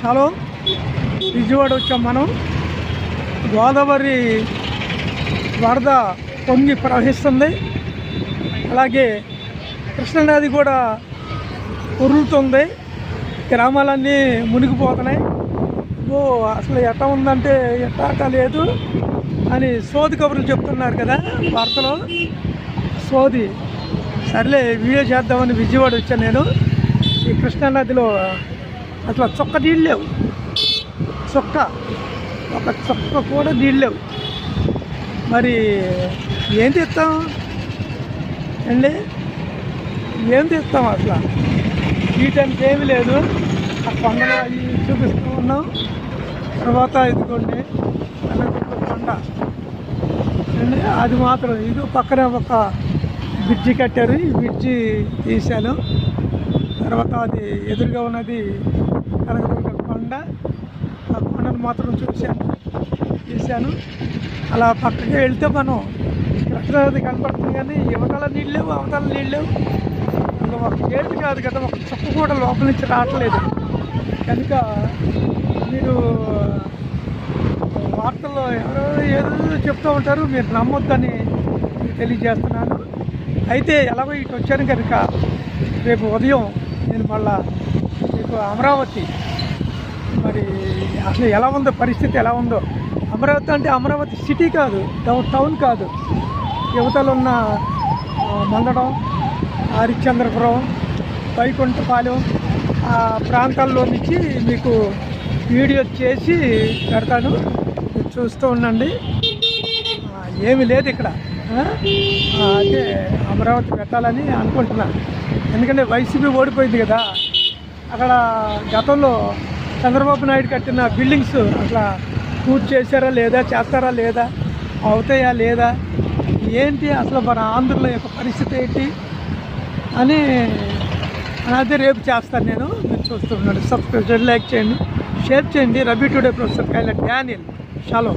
చాలా విజయవాడ వచ్చాం మనం. గోదావరి వరద పొంగి ప్రవహిస్తుంది. అలాగే కృష్ణానది కూడా ఉరులుతుంది. గ్రామాలన్నీ మునిగిపోతున్నాయి. ఓ అసలు ఎట్ట ఉందంటే ఎట్టాట లేదు అని సోది కబుర్లు చెప్తున్నారు కదా వార్తలో. సోది సర్లే వీడియో చేద్దామని విజయవాడ వచ్చాను నేను. ఈ కృష్ణానదిలో అట్లా చొక్క నీళ్ళు లేవు చొక్క ఒక చొక్క కూడా నీళ్ళు లేవు మరి ఏం తెస్తాం? అండి ఏం తెస్తాం అసలు వీటానికి ఏమీ లేదు. ఆ కొండలు అవి చూపిస్తూ ఉన్నాం. తర్వాత ఇదిగోండి అనంతపురం కొండ. అండి అది మాత్రం ఇది పక్కన ఒక బ్రిడ్జి కట్టారు. ఈ బ్రిడ్జి తీశాను. తర్వాత అది ఎదురుగా ఉన్నది కనకదుర్గ కొండ ఆ కొండను మాత్రం చూశాను. చూశాను. అలా పక్కకి వెళ్తే మనం కృష్ణానది కనపడుతుంది కానీ యువతల నీళ్ళు లేవు అవతల నీళ్ళు లేవు ఇంకా ఒక గేటు కాదు కదా ఒక చుక్క కూడా లోపల నుంచి రావట్లేదు. కనుక మీరు వార్తల్లో ఎవరో ఏదో చెప్తూ ఉంటారు మీరు నమ్మొద్దని తెలియజేస్తున్నాను. అయితే ఎలాగో ఇటు వచ్చాను కనుక రేపు ఉదయం నేను మళ్ళా అమరావతి. మరి అసలు ఎలా ఉందో పరిస్థితి ఎలా ఉందో. అమరావతి అంటే అమరావతి సిటీ కాదు టౌన్ టౌన్ కాదు. యువతలు ఉన్న మందడం హరిశ్చంద్రపురం వైకుంఠపాలెం ఆ ప్రాంతాల్లో నుంచి మీకు వీడియో చేసి పెడతాను. చూస్తూ ఉండండి. ఏమి లేదు ఇక్కడ. అయితే అమరావతి పెట్టాలని అనుకుంటున్నాను ఎందుకంటే వైసీపీ ఓడిపోయింది కదా. అక్కడ గతంలో చంద్రబాబు నాయుడు కట్టిన బిల్డింగ్స్ అట్లా పూర్తి చేశారా లేదా చేస్తారా లేదా అవుతాయా లేదా ఏంటి అసలు మన ఆంధ్రుల యొక్క పరిస్థితి ఏంటి అని అదే రేపు చేస్తాను నేను. మీరు చూస్తున్నాను సబ్స్క్రైబ్ చేయండి లైక్ చేయండి షేర్ చేయండి. Rabi today professor Kayla Daniel shallow